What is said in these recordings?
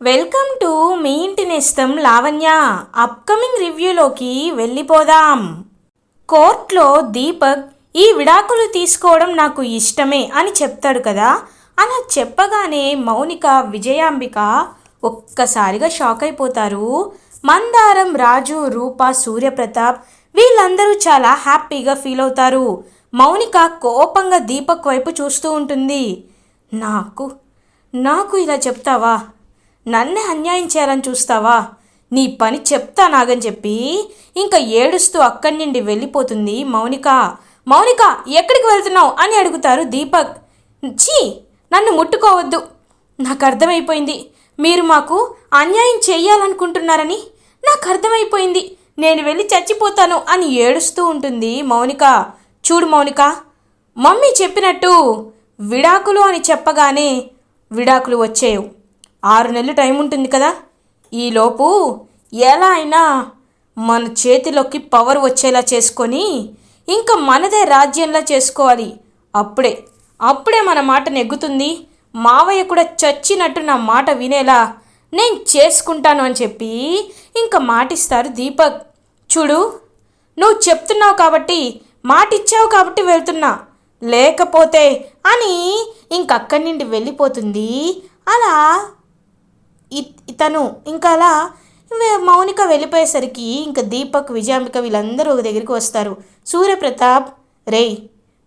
Welcome to me ఇంటి నేస్తం Lavanya. Upcoming రివ్యూలోకి వెళ్ళిపోదాం. కోర్ట్లో దీపక్ ఈ విడాకులు తీసుకోవడం నాకు ఇష్టమే అని చెప్తాడు కదా. అలా చెప్పగానే మౌనిక విజయాంబిక ఒక్కసారిగా షాక్ అయిపోతారు. మందారం రాజు రూప సూర్యప్రతాప్ వీళ్ళందరూ చాలా హ్యాపీగా ఫీల్ అవుతారు. మౌనిక కోపంగా దీపక్ వైపు చూస్తూ ఉంటుంది. నాకు నాకు ఇలా చెప్తావా? నన్నే అన్యాయం చేయాలని చూస్తావా? నీ పని చెప్తా నాగని చెప్పి ఇంకా ఏడుస్తూ అక్కడి నుండి వెళ్ళిపోతుంది మౌనిక. మౌనిక ఎక్కడికి వెళ్తున్నావు అని అడుగుతారు దీపక్. చీ నన్ను ముట్టుకోవద్దు. నాకు అర్థమైపోయింది. మీరు మాకు అన్యాయం చేయాలనుకుంటున్నారని. నాకు అర్థమైపోయింది. నేను వెళ్ళి చచ్చిపోతాను అని ఏడుస్తూ ఉంటుంది మౌనిక. చూడు మౌనిక మమ్మీ చెప్పినట్టు విడాకులు అని చెప్పగానే విడాకులు వచ్చేవు ఆరు నెలలు టైం ఉంటుంది కదా? ఈలోపు ఎలా అయినా మన చేతిలోకి పవర్ వచ్చేలా చేసుకొని ఇంకా మనదే రాజ్యంలా చేసుకోవాలి. అప్పుడే అప్పుడే మన మాట నెగ్గుతుంది. మావయ్య కూడా చచ్చినట్టు నా మాట వినేలా నేను చేసుకుంటాను అని చెప్పి ఇంకా మాటిస్తారు దీపక్. చూడు నువ్వు చెప్తున్నావు కాబట్టి మాటిచ్చావు కాబట్టి వెళ్తున్నా. లేకపోతే అని ఇంకక్కడి నుండి వెళ్ళిపోతుంది. అలా ఇతను. ఇంకా అలా మౌనిక వెళ్ళిపోయేసరికి ఇంకా దీపక్ విజయాంబిక వీళ్ళందరూ ఒక దగ్గరికి వస్తారు. సూర్యప్రతాప్ రేయ్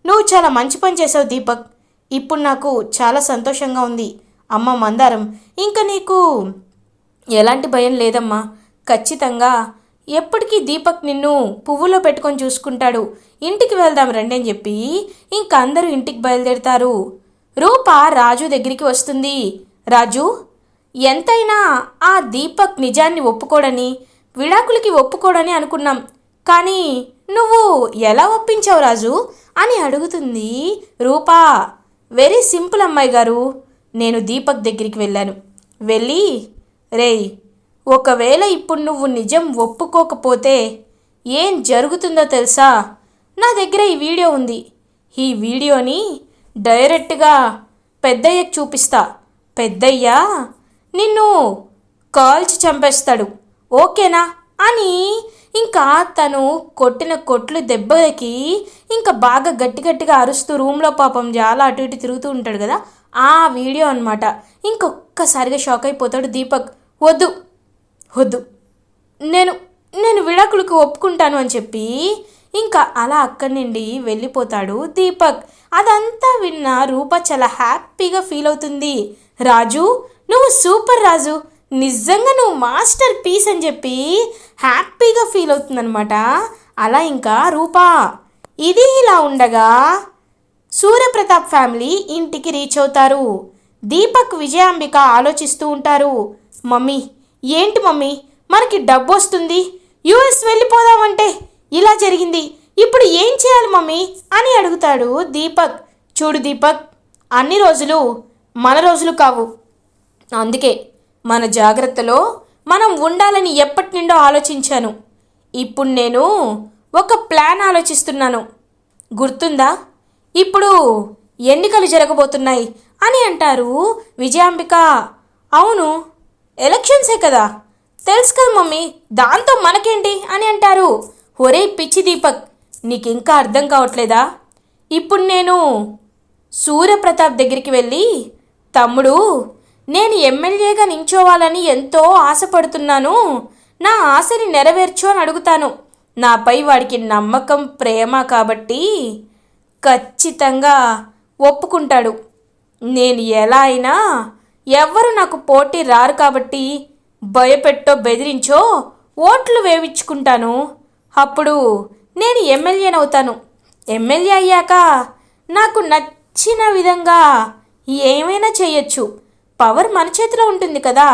నువ్వు చాలా మంచి పని చేసావు దీపక్. ఇప్పుడు నాకు చాలా సంతోషంగా ఉంది. అమ్మ మందారం. ఇంకా నీకు ఎలాంటి భయం లేదమ్మా. ఖచ్చితంగా ఎప్పటికీ దీపక్ నిన్ను పువ్వులో పెట్టుకొని చూసుకుంటాడు. ఇంటికి వెళ్దాం రండి అని చెప్పి ఇంక అందరూ ఇంటికి బయలుదేరుతారు. రూప రాజు దగ్గరికి వస్తుంది. రాజు ఎంతైనా ఆ దీపక్ నిజాన్ని ఒప్పుకోడని విడాకులకి ఒప్పుకోడని అనుకున్నాం. కానీ నువ్వు ఎలా ఒప్పించావు రాజు? అని అడుగుతుంది రూపా. వెరీ సింపుల్ అమ్మాయి గారు నేను దీపక్ దగ్గరికి వెళ్ళాను. వెళ్ళి రేయ్ ఒకవేళ ఇప్పుడు నువ్వు నిజం ఒప్పుకోకపోతే ఏం జరుగుతుందో తెలుసా? నా దగ్గర ఈ వీడియో ఉంది. ఈ వీడియోని డైరెక్ట్గా పెద్దయ్యకు చూపిస్తా. పెద్దయ్య నిన్ను కాల్చి చంపేస్తాడు. ఓకేనా? అని ఇంకా తను కొట్టిన కొట్లు దెబ్బకి ఇంకా బాగా గట్టి గట్టిగా అరుస్తూ రూమ్లో పాపం చాలా అటు ఇటు తిరుగుతూ ఉంటాడు కదా ఆ వీడియో అనమాట ఇంకొక్కసారిగా షాక్ అయిపోతాడు దీపక్. వద్దు వద్దు. నేను నేను విడాకులకు ఒప్పుకుంటాను అని చెప్పి ఇంకా అలా అక్కడి నుండి వెళ్ళిపోతాడు దీపక్. అదంతా విన్న రూప చాలా హ్యాపీగా ఫీల్ అవుతుంది. రాజు నువ్వు సూపర్ రాజు. నిజంగా నువ్వు మాస్టర్ పీస్ అని చెప్పి హ్యాపీగా ఫీల్ అవుతుందనమాట అలా ఇంకా రూపా ఇది ఇలా ఉండగా సూర్యప్రతాప్ ఫ్యామిలీ ఇంటికి రీచ్ అవుతారు. దీపక్ విజయాంబిక ఆలోచిస్తూ ఉంటారు. మమ్మీ ఏంటి మమ్మీ? మనకి డబ్బు వస్తుంది. యుఎస్ వెళ్ళిపోదామంటే ఇలా జరిగింది. ఇప్పుడు ఏం చేయాలి మమ్మీ? అని అడుగుతాడు దీపక్. చూడు దీపక్ అన్ని రోజులు మన రోజులు కావు. అందుకే మన జాగ్రత్తలో మనం ఉండాలని ఎప్పటి నుండో ఆలోచించాను. ఇప్పుడు నేను ఒక ప్లాన్ ఆలోచిస్తున్నాను. గుర్తుందా? ఇప్పుడు ఎన్నికలు జరగబోతున్నాయి అని అంటారు విజయాంబిక. అవును ఎలక్షన్సే కదా. తెలుసు కదా మమ్మీ దాంతో మనకేంటి అని అంటారు. ఒరే పిచ్చి దీపక్ నీకు ఇంకా అర్థం కావట్లేదా? ఇప్పుడు నేను సూర్యప్రతాప్ దగ్గరికి వెళ్ళి తమ్ముడు నేను ఎమ్మెల్యేగా నించోవాలని ఎంతో ఆశపడుతున్నాను. నా ఆశని నెరవేర్చు అని అడుగుతాను. నాపై వాడికి నమ్మకం ప్రేమ కాబట్టి ఖచ్చితంగా ఒప్పుకుంటాడు. నేను ఎలా అయినా ఎవ్వరు నాకు పోటీ రారు కాబట్టి భయపెట్టో బెదిరించో ఓట్లు వేయించుకుంటాను అప్పుడు నేను ఎమ్మెల్యేనవుతాను. ఎమ్మెల్యే అయ్యాక నాకు నచ్చిన విధంగా ఏమైనా చేయొచ్చు. పవర్ మన చేతిలో ఉంటుంది కదా.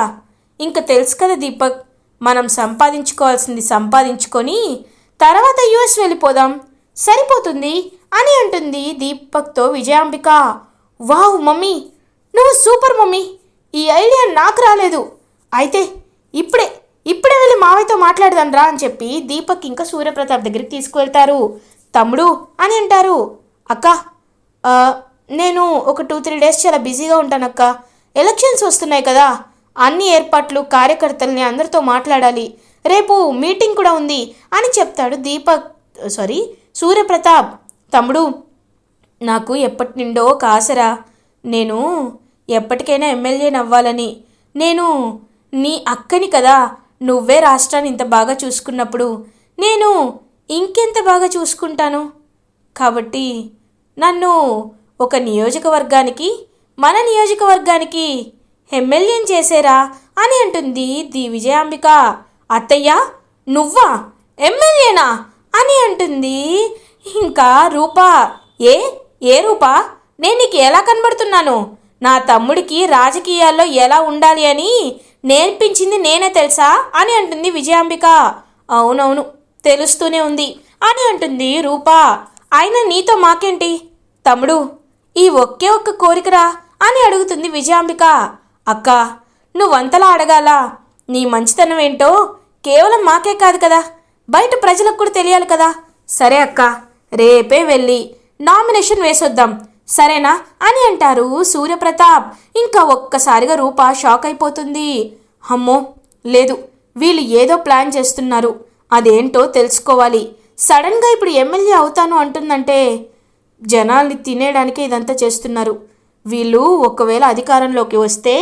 ఇంకా తెలుసు కదా దీపక్ మనం సంపాదించుకోవాల్సింది సంపాదించుకొని తర్వాత యుఎస్ వెళ్ళిపోదాం. సరిపోతుంది అని అంటుంది దీపక్తో విజయాంబిక. వావ్ మమ్మీ నువ్వు సూపర్ మమ్మీ. ఈ ఐడియా నాకు రాలేదు. అయితే ఇప్పుడే ఇప్పుడే వెళ్ళి మావయ్యతో మాట్లాడదాం రా అని చెప్పి దీపక్ ఇంకా సూర్యప్రతాప్ దగ్గరికి తీసుకువెళ్తారు. తమ్ముడు అని అంటారు. అక్క నేను ఒక టూ త్రీ డేస్ చాలా బిజీగా ఉంటానక్క. ఎలక్షన్స్ వస్తున్నాయి కదా. అన్ని ఏర్పాట్లు కార్యకర్తల్ని అందరితో మాట్లాడాలి. రేపు మీటింగ్ కూడా ఉంది అని చెప్తాడు దీపక్. సారీ సూర్యప్రతాప్. తమ్ముడు నాకు ఎప్పటి నుండో ఒక ఆశరా. నేను ఎప్పటికైనా ఎమ్మెల్యేని అవ్వాలని. నేను నీ అక్కని కదా. నువ్వే రాష్ట్రాన్ని ఇంత బాగా చూసుకున్నప్పుడు. నేను ఇంకెంత బాగా చూసుకుంటాను? కాబట్టి నన్ను ఒక నియోజకవర్గానికి మన నియోజకవర్గానికి ఎమ్మెల్యేని చేసేరా అని అంటుంది ది విజయాంబిక. అత్తయ్య నువ్వా? ఎమ్మెల్యేనా? అని అంటుంది ఇంకా రూపా. ఏ? ఏ రూపా? నేను నీకు ఎలా కనబడుతున్నాను? నా తమ్ముడికి రాజకీయాల్లో ఎలా ఉండాలి అని నేర్పించింది నేనే తెలుసా? అని అంటుంది విజయాంబిక. అవునవును తెలుస్తూనే ఉంది అని అంటుంది రూపా. అయినా నీతో మాకేంటి? తమ్ముడు ఈ ఒకే ఒక్క కోరికరా. అని అడుగుతుంది విజయాంబిక. అక్క నువ్వంతలా అడగాల? నీ మంచితనం ఏంటో కేవలం మాకే కాదు కదా. బయట ప్రజలకు కూడా తెలియాలి కదా. సరే అక్క రేపే వెళ్ళి నామినేషన్ వేసొద్దాం. సరేనా అని అంటారు సూర్యప్రతాప్. ఇంకా ఒక్కసారిగా రూప షాక్ అయిపోతుంది. అమ్మో లేదు వీళ్ళు ఏదో ప్లాన్ చేస్తున్నారు. అదేంటో తెలుసుకోవాలి. సడన్గా ఇప్పుడు ఎమ్మెల్యే అవుతాను అంటుందంటే జనాల్ని తినేయడానికే ఇదంతా చేస్తున్నారు. వీళ్ళు ఒకవేళ అధికారంలోకి వస్తే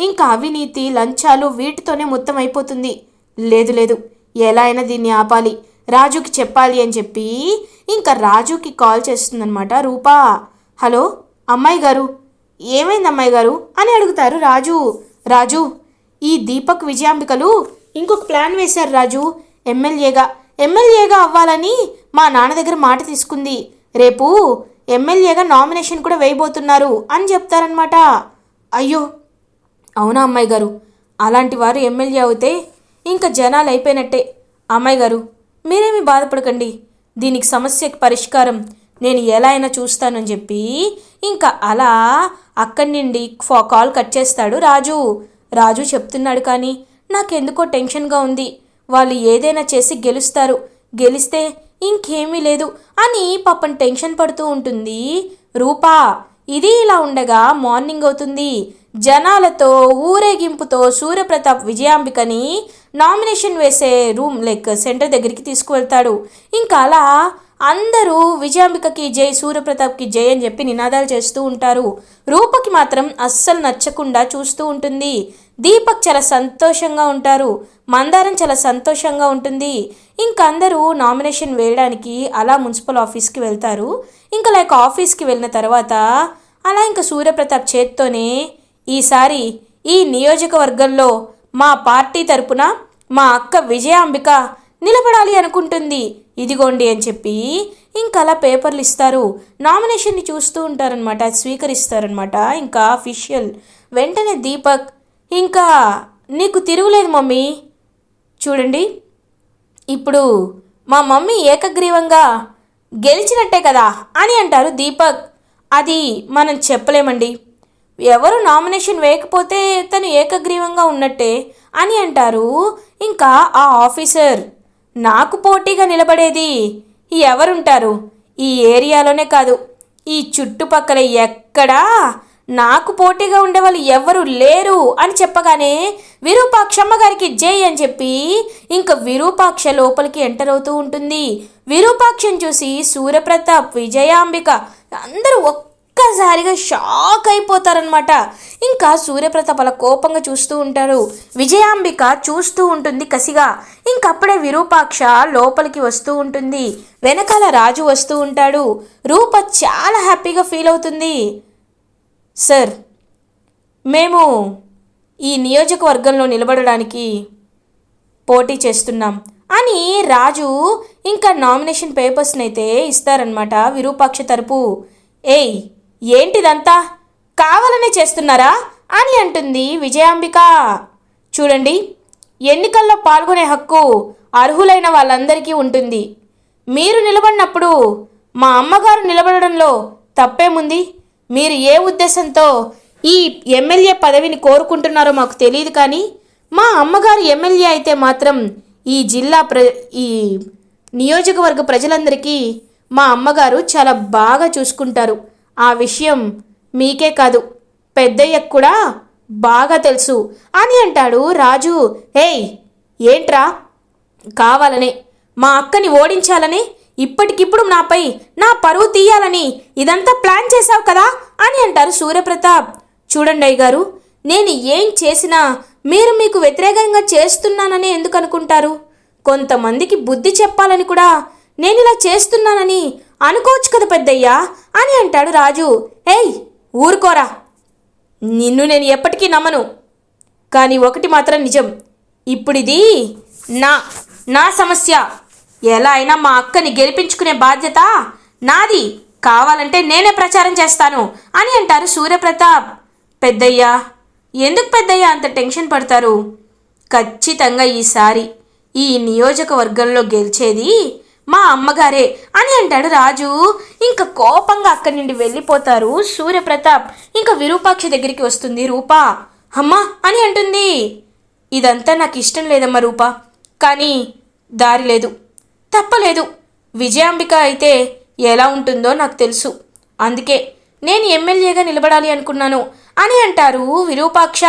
ఇంకా అవినీతి లంచాలు వీటితోనే మొత్తం అయిపోతుంది లేదు లేదు. ఎలా అయినా దీన్ని ఆపాలి. రాజుకి చెప్పాలి అని చెప్పి ఇంకా రాజుకి కాల్ చేస్తుందనమాట రూపా. హలో అమ్మాయి గారు. ఏమైంది అమ్మాయి గారు? అని అడుగుతారు రాజు. రాజు ఈ దీపక్ విజయాంబికలు ఇంకొక ప్లాన్ వేశారు రాజు. ఎమ్మెల్యేగా. ఎమ్మెల్యేగా అవ్వాలని మా నాన్న దగ్గర మాట తీసుకుంది. రేపు ఎమ్మెల్యేగా నామినేషన్ కూడా వేయబోతున్నారు అని చెప్తారనమాట అయ్యో! అవునా అమ్మాయి గారు? అలాంటి వారు ఎమ్మెల్యే అవుతే ఇంకా జనాలు అయిపోయినట్టే. అమ్మాయి గారు మీరేమి బాధపడకండి. దీనికి సమస్యకి పరిష్కారం నేను ఎలా అయినా చూస్తానని చెప్పి ఇంకా అలా అక్కడి నుండి ఫో- కాల్ కట్ చేస్తాడు రాజు. రాజు చెప్తున్నాడు కానీ నాకెందుకో టెన్షన్గా ఉంది. వాళ్ళు ఏదైనా చేసి గెలుస్తారు. గెలిస్తే ఇంకేమీ లేదు అని పాపం టెన్షన్ పడుతూ ఉంటుంది. రూపా ఇది ఇలా ఉండగా మార్నింగ్ అవుతుంది. జనాలతో ఊరేగింపుతో సూర్యప్రతాప్ విజయాంబికని నామినేషన్ వేసే రూమ్ లైక్ సెంటర్ దగ్గరికి తీసుకువెళ్తాడు. ఇంకా అలా అందరూ విజయాంబికకి జై సూర్యప్రతాప్కి జై అని చెప్పి నినాదాలు చేస్తూ ఉంటారు. రూపకి మాత్రం అస్సలు నచ్చకుండా చూస్తూ ఉంటుంది. దీపక్ చాలా సంతోషంగా ఉంటారు. మందారం చాలా సంతోషంగా ఉంటుంది. ఇంకా అందరూ నామినేషన్ వేయడానికి అలా మున్సిపల్ ఆఫీస్కి వెళ్తారు. ఇంకా లైక్ ఆఫీస్కి వెళ్ళిన తర్వాత అలా ఇంకా సూర్యప్రతాప్ చేత్తోనే ఈసారి ఈ నియోజకవర్గంలో మా పార్టీ తరపున మా అక్క విజయాంబిక నిలబడాలి అనుకుంటుంది. ఇదిగోండి అని చెప్పి ఇంకా అలా పేపర్లు ఇస్తారు. నామినేషన్ని చూస్తూ ఉంటారనమాట స్వీకరిస్తారనమాట ఇంకా అఫీషియల్ వెంటనే దీపక్ ఇంకా నీకు తిరుగులేదు మమ్మీ. చూడండి. ఇప్పుడు మా మమ్మీ ఏకగ్రీవంగా గెలిచినట్టే కదా అని అంటారు దీపక్. అది మనం చెప్పలేమండి. ఎవరు నామినేషన్ వేయకపోతే తను ఏకగ్రీవంగా ఉన్నట్టే అని అంటారు ఇంకా ఆ ఆఫీసర్. నాకు పోటీగా నిలబడేది ఎవరుంటారు? ఈ ఏరియాలోనే కాదు ఈ చుట్టుపక్కల ఎక్కడా నాకు పోటీగా ఉండేవాళ్ళు ఎవరు లేరు అని చెప్పగానే విరూపాక్షమ్మ గారికి జై అని చెప్పి ఇంకా విరూపాక్ష లోపలికి ఎంటర్ అవుతూ ఉంటుంది. విరూపాక్షని చూసి సూర్యప్రతాప్ విజయాంబిక అందరూ ఒక్కసారిగా షాక్ అయిపోతారనమాట ఇంకా సూర్యప్రతాప్ అలా కోపంగా చూస్తూ ఉంటారు. విజయాంబిక చూస్తూ ఉంటుంది కసిగా. ఇంకప్పుడే విరూపాక్ష లోపలికి వస్తూ ఉంటుంది. వెనకాల రాజు వస్తూ ఉంటాడు. రూప చాలా హ్యాపీగా ఫీల్ అవుతుంది. సార్ మేము ఈ నియోజకవర్గంలో నిలబడడానికి పోటీ చేస్తున్నాం. అని రాజు ఇంకా నామినేషన్ పేపర్స్ని అయితే ఇస్తారనమాట విరూపాక్ష తరపు. ఏయ్ ఏంటిదంతా? కావాలనే చేస్తున్నారా? అని అంటుంది విజయాంబిక. చూడండి ఎన్నికల్లో పాల్గొనే హక్కు అర్హులైన వాళ్ళందరికీ ఉంటుంది. మీరు నిలబడినప్పుడు మా అమ్మగారు నిలబడడంలో తప్పేముంది? మీరు ఏ ఉద్దేశంతో ఈ ఎమ్మెల్యే పదవిని కోరుకుంటున్నారో మాకు తెలియదు కానీ మా అమ్మగారు ఎమ్మెల్యే అయితే మాత్రం ఈ జిల్లా ప్ర ఈ నియోజకవర్గ ప్రజలందరికీ మా అమ్మగారు చాలా బాగా చూసుకుంటారు. ఆ విషయం మీకే కాదు పెద్దయ్యకు కూడా బాగా తెలుసు అని అంటాడు రాజు. ఏయ్ ఏంట్రా? కావాలని మా అక్కని ఓడించాలని ఇప్పటికిప్పుడు నాపై నా పరువు తీయాలని ఇదంతా ప్లాన్ చేశావు కదా అని అంటారు సూర్యప్రతాప్. చూడండి అయ్య గారు నేను ఏం చేసినా మీరు మీకు వ్యతిరేకంగా చేస్తున్నానని ఎందుకు అనుకుంటారు? కొంతమందికి బుద్ధి చెప్పాలని కూడా నేను ఇలా చేస్తున్నానని అనుకోవచ్చు కదా పెద్దయ్యా అని అంటాడు రాజు. ఏయ్ ఊరుకోరా. నిన్ను నేను ఎప్పటికీ నమ్మను. కానీ ఒకటి మాత్రం నిజం. ఇప్పుడిది నా నా సమస్య. ఎలా అయినా మా అక్కని గెలిపించుకునే బాధ్యత నాది. కావాలంటే నేనే ప్రచారం చేస్తాను అని అంటారు సూర్యప్రతాప్. పెద్దయ్యా ఎందుకు పెద్దయ్యా అంత టెన్షన్ పడతారు? ఖచ్చితంగా ఈసారి ఈ నియోజకవర్గంలో గెలిచేది మా అమ్మగారే అని అంటాడు రాజు. ఇంకా కోపంగా అక్కడి నుండి వెళ్ళిపోతారు సూర్యప్రతాప్. ఇంకా విరూపాక్ష దగ్గరికి వస్తుంది రూపా. అమ్మా అని అంటుంది. ఇదంతా నాకు ఇష్టం లేదమ్మా రూపా. కానీ దారి లేదు. తప్పలేదు. విజయాంబిక అయితే ఎలా ఉంటుందో నాకు తెలుసు. అందుకే నేను ఎమ్మెల్యేగా నిలబడాలి అనుకున్నాను అని అంటారు విరూపాక్ష.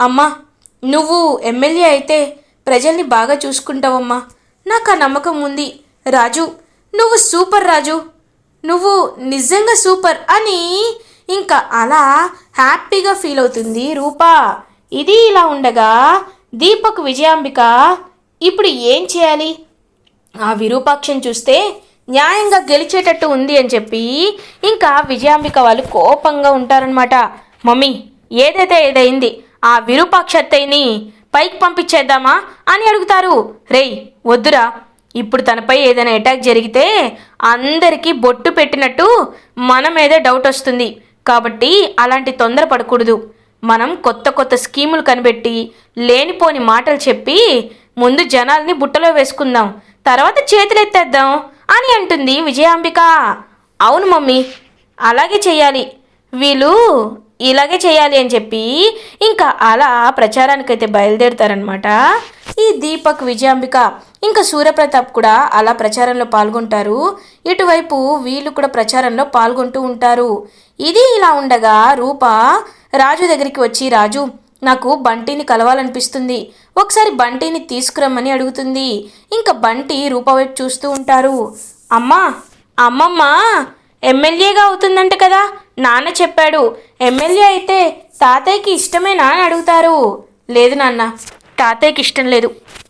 అమ్మా నువ్వు ఎమ్మెల్యే అయితే ప్రజల్ని బాగా చూసుకుంటావమ్మా. నాకు ఆ నమ్మకం ఉంది. రాజు నువ్వు సూపర్ రాజు. నువ్వు నిజంగా సూపర్ అని ఇంకా అలా హ్యాపీగా ఫీల్ అవుతుంది రూపా. ఇది ఇలా ఉండగా దీపక్ విజయాంబిక ఇప్పుడు ఏం చేయాలి? ఆ విరూపాక్షని చూస్తే న్యాయంగా గెలిచేటట్టు ఉంది అని చెప్పి ఇంకా విజయాంబిక వాళ్ళు కోపంగా ఉంటారనమాట మమ్మీ ఏదైతే ఏదైంది ఆ విరూపాక్షత్తయ్యని పైకి పంపించేద్దామా? అని అడుగుతారు. రేయ్ వద్దురా. ఇప్పుడు తనపై ఏదైనా అటాక్ జరిగితే అందరికీ బొట్టు పెట్టినట్టు మన మీదే డౌట్ వస్తుంది. కాబట్టి అలాంటి తొందర పడకూడదు మనం కొత్త కొత్త స్కీములు కనిపెట్టి లేనిపోని మాటలు చెప్పి ముందు జనాల్ని బుట్టలో వేసుకుందాం. తర్వాత చేతులెత్తేద్దాం అని అంటుంది విజయాంబిక. అవును మమ్మీ అలాగే చేయాలి. వీళ్ళు ఇలాగే చేయాలి అని చెప్పి ఇంకా అలా ప్రచారానికైతే బయలుదేరుతారనమాట ఈ దీపక్ విజయాంబిక ఇంకా సూర్యప్రతాప్ కూడా అలా ప్రచారంలో పాల్గొంటారు. ఇటువైపు వీళ్ళు కూడా ప్రచారంలో పాల్గొంటూ ఉంటారు. ఇది ఇలా ఉండగా రూప రాజు దగ్గరికి వచ్చి రాజు నాకు బంటిని కలవాలనిపిస్తుంది. ఒకసారి బంటిని తీసుకురమ్మని అడుగుతుంది. ఇంకా బంటి రూపవైపు చూస్తూ ఉంటారు. అమ్మా అమ్మమ్మ ఎమ్మెల్యేగా అవుతుందంట కదా నాన్న చెప్పాడు. ఎమ్మెల్యే అయితే తాతయ్యకి ఇష్టమేనా అని అడుగుతారు. లేదు నాన్న తాతయ్యకి ఇష్టం లేదు.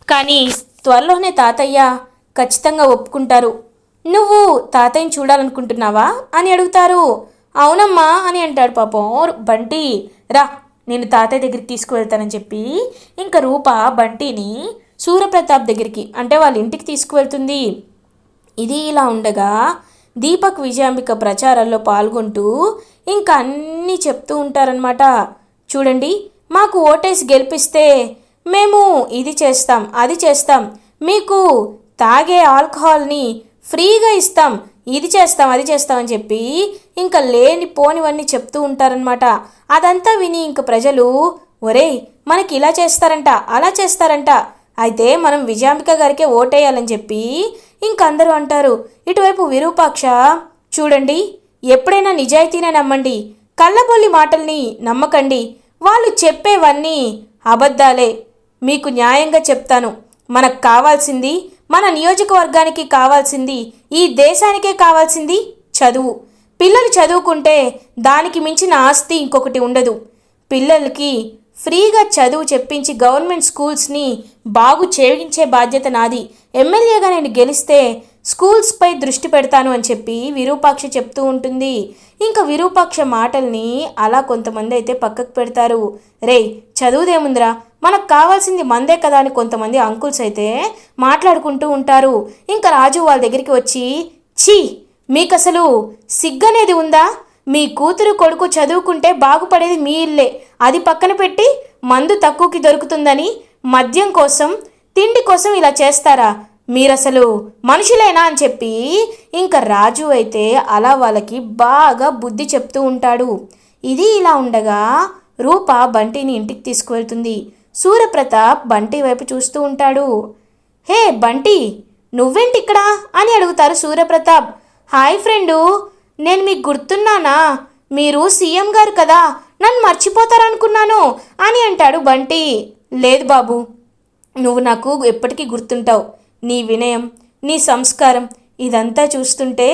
కానీ త్వరలోనే తాతయ్య ఖచ్చితంగా ఒప్పుకుంటారు. నువ్వు తాతయ్యని చూడాలనుకుంటున్నావా అని అడుగుతారు. అవునమ్మా అని అంటాడు పాపం బంటి. రా నేను తాతయ్య దగ్గరికి తీసుకువెళ్తానని చెప్పి ఇంకా రూప బంటిని సూర్యప్రతాప్ దగ్గరికి అంటే వాళ్ళ ఇంటికి తీసుకువెళ్తుంది. ఇది ఇలా ఉండగా దీపక్ విజయాంబిక ప్రచారాల్లో పాల్గొంటూ ఇంకా అన్నీ చెప్తూ ఉంటారనమాట చూడండి మాకు ఓటేసి గెలిపిస్తే మేము ఇది చేస్తాం అది చేస్తాం మీకు తాగే ఆల్కహాల్ని ఫ్రీగా ఇస్తాం ఇది చేస్తాం అది చేస్తాం అని చెప్పి ఇంకా లేని పోనివన్నీ చెప్తూ ఉంటారనమాట అదంతా విని ఇంక ప్రజలు ఒరేయ్ మనకి ఇలా చేస్తారంట అలా చేస్తారంట. అయితే మనం విజయాంబిక గారికే ఓటేయాలని చెప్పి ఇంకందరూ అంటారు. ఇటువైపు విరూపాక్ష చూడండి ఎప్పుడైనా నిజాయితీనే నమ్మండి. కళ్ళబొల్లి మాటల్ని నమ్మకండి. వాళ్ళు చెప్పేవన్నీ అబద్ధాలే. మీకు న్యాయంగా చెప్తాను. మనకు కావాల్సింది మన నియోజకవర్గానికి కావాల్సింది ఈ దేశానికే కావాల్సింది చదువు. పిల్లలు చదువుకుంటే దానికి మించిన ఆస్తి ఇంకొకటి ఉండదు. పిల్లలకి ఫ్రీగా చదువు చెప్పించి గవర్నమెంట్ స్కూల్స్ని బాగు చేయించే బాధ్యత నాది. ఎమ్మెల్యేగా నేను గెలిస్తే స్కూల్స్పై దృష్టి పెడతాను అని చెప్పి విరూపాక్ష చెప్తూ ఉంటుంది. ఇంకా విరూపాక్ష మాటల్ని అలా కొంతమంది అయితే పక్కకు పెడతారు. రేయ్ చదువుదేముందిరా? మనకు కావాల్సింది మందే కదా అని కొంతమంది అంకుల్స్ అయితే మాట్లాడుకుంటూ ఉంటారు. ఇంకా రాజు వాళ్ళ దగ్గరికి వచ్చి ఛీ మీకు అసలు సిగ్గనేది ఉందా? మీ కూతురు కొడుకు చదువుకుంటే బాగుపడేది మీ ఇల్లే. అది పక్కన పెట్టి మందు తక్కువకి దొరుకుతుందని మద్యం కోసం తిండి కోసం ఇలా చేస్తారా? మీరసలు మనుషులేనా అని చెప్పి ఇంకా రాజు అయితే అలా వాళ్ళకి బాగా బుద్ధి చెప్తూ ఉంటాడు. ఇది ఇలా ఉండగా రూప బంటిని ఇంటికి తీసుకువెళ్తుంది. సూర్యప్రతాప్ బంటి వైపు చూస్తూ ఉంటాడు. హే బంటి నువ్వేంటి ఇక్కడ అని అడుగుతారు సూర్యప్రతాప్ హాయ్ ఫ్రెండు నేను మీకు గుర్తున్నానా? మీరు సీఎం గారు కదా నన్ను మర్చిపోతారనుకున్నాను అని అంటాడు బంటి. లేదు బాబు నువ్వు నాకు ఎప్పటికీ గుర్తుంటావు. నీ వినయం నీ సంస్కారం ఇదంతా చూస్తుంటే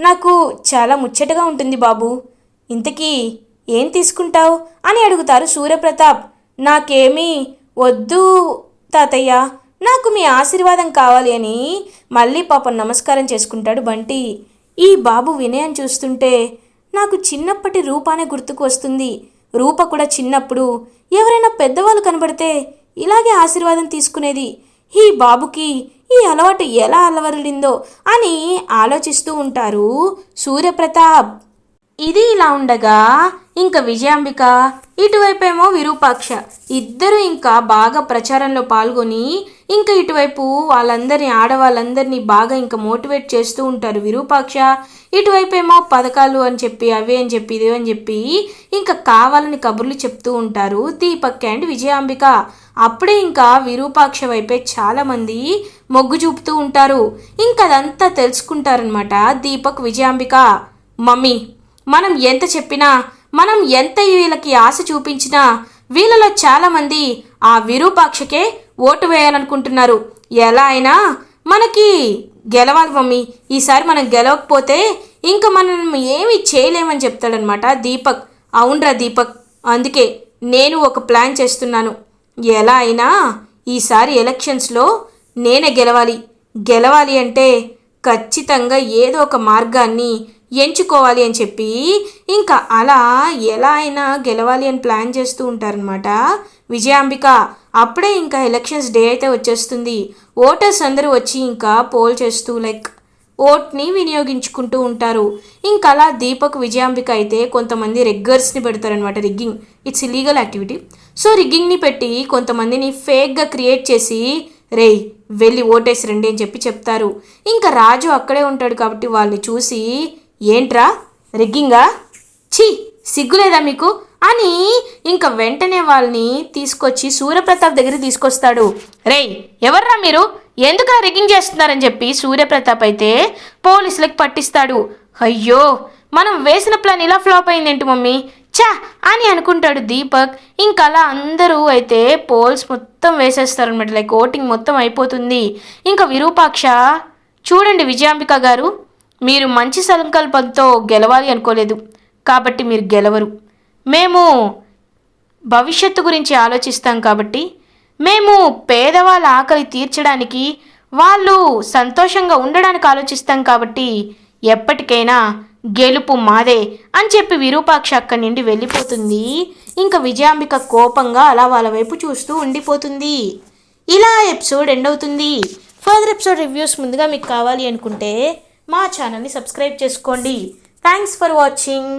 నాకు చాలా ముచ్చటగా ఉంటుంది బాబు. ఇంతకీ ఏం తీసుకుంటావు అని అడుగుతారు సూర్యప్రతాప్ నాకేమీ వద్దు తాతయ్య నాకు మీ ఆశీర్వాదం కావాలి అని మళ్ళీ పాపం నమస్కారం చేసుకుంటాడు బంటి. ఈ బాబు వినయం చూస్తుంటే నాకు చిన్నప్పటి రూపానే గుర్తుకు వస్తుంది. రూప కూడా చిన్నప్పుడు ఎవరైనా పెద్దవాళ్ళు కనబడితే ఇలాగే ఆశీర్వాదం తీసుకునేది ఈ బాబుకి ఈ అలవాటు ఎలా అలవరలిందో అని ఆలోచిస్తూ ఉంటారు సూర్యప్రతాప్. ఇది ఇలా ఉండగా ఇంకా విజయాంబిక ఇటువైపేమో విరూపాక్ష. ఇద్దరు ఇంకా బాగా ప్రచారంలో పాల్గొని ఇంకా ఇటువైపు వాళ్ళందరినీ ఆడవాళ్ళందరినీ బాగా ఇంకా మోటివేట్ చేస్తూ ఉంటారు విరూపాక్ష. ఇటువైపేమో పథకాలు అని చెప్పి అవే అని చెప్పి ఇదే అని చెప్పి ఇంకా కావాలని కబుర్లు చెప్తూ ఉంటారు దీపక్ అండ్ విజయాంబిక. అప్పుడే ఇంకా విరూపాక్ష వైపే చాలామంది మొగ్గు చూపుతూ ఉంటారు. ఇంకా అదంతా తెలుసుకుంటారనమాట దీపక్ విజయాంబిక. మమ్మీ మనం ఎంత చెప్పినా మనం ఎంత వీళ్ళకి ఆశ చూపించినా వీళ్ళలో చాలామంది ఆ విరూపాక్షకే ఓటు వేయాలనుకుంటున్నారు. ఎలా అయినా మనకి గెలవాలి మమ్మీ. ఈసారి మనం గెలవకపోతే ఇంకా మనం ఏమీ చేయలేమని చెప్తాడనమాట దీపక్. అవునరా దీపక్. అందుకే నేను ఒక ప్లాన్ చేస్తున్నాను. ఎలా అయినా ఈసారి ఎలక్షన్స్లో నేనే గెలవాలి. గెలవాలి అంటే ఖచ్చితంగా ఏదో ఒక మార్గాన్ని ఎంచుకోవాలి అని చెప్పి ఇంకా అలా ఎలా అయినా గెలవాలి అని ప్లాన్ చేస్తూ ఉంటారనమాట విజయాంబిక. అప్పుడే ఇంకా ఎలక్షన్స్ డే అయితే వచ్చేస్తుంది. ఓటర్స్ అందరూ వచ్చి ఇంకా పోల్ చేస్తూ లైక్ ఓట్ని వినియోగించుకుంటూ ఉంటారు. ఇంకా అలా దీపక్ విజయాంబిక అయితే కొంతమంది రెగ్గర్స్ని పెడతారనమాట rigging it's illegal activity so రిగ్గింగ్ని పెట్టి కొంతమందిని ఫేక్గా క్రియేట్ చేసి రేయ్ వెళ్ళి ఓటేసి రండి అని చెప్పి చెప్తారు. ఇంకా రాజు అక్కడే ఉంటాడు కాబట్టి వాళ్ళని చూసి ఏంట్రా? రిగ్గింగా ఛీ! సిగ్గులేదా మీకు? అని ఇంకా వెంటనే వాళ్ళని తీసుకొచ్చి సూర్యప్రతాప్ దగ్గర తీసుకొస్తాడు. రేయ్ ఎవర్రా మీరు? ఎందుకు రిగింగ్ చేస్తున్నారని చెప్పి సూర్యప్రతాప్ అయితే పోలీసులకు పట్టిస్తాడు. అయ్యో మనం వేసిన ప్లాన్ ఇలా ఫ్లాప్ అయిందేంటి మమ్మీ? చా అని అనుకుంటాడు దీపక్. ఇంకా అలా అందరూ అయితే పోల్స్ మొత్తం వేసేస్తారనమాట లైక్ ఓటింగ్ మొత్తం అయిపోతుంది. ఇంకా విరూపాక్ష చూడండి విజయాంబిక గారు మీరు మంచి సంకల్పంతో గెలవాలి అనుకోలేదు. కాబట్టి మీరు గెలవరు. మేము భవిష్యత్తు గురించి ఆలోచిస్తాం కాబట్టి మేము పేదవాళ్ళ ఆకలి తీర్చడానికి వాళ్ళు సంతోషంగా ఉండడానికి ఆలోచిస్తాం కాబట్టి ఎప్పటికైనా గెలుపు మాదే అని చెప్పి విరూపాక్ష అక్కడి నుండి వెళ్ళిపోతుంది. ఇంకా విజయాంబిక కోపంగా అలా వాళ్ళ వైపు చూస్తూ ఉండిపోతుంది. ఇలా ఎపిసోడ్ ఎండ్ అవుతుంది. ఫర్దర్ ఎపిసోడ్ రివ్యూస్ ముందుగా మీకు కావాలి అనుకుంటే మా ఛానల్ని సబ్స్క్రైబ్ చేసుకోండి. Thanks for watching.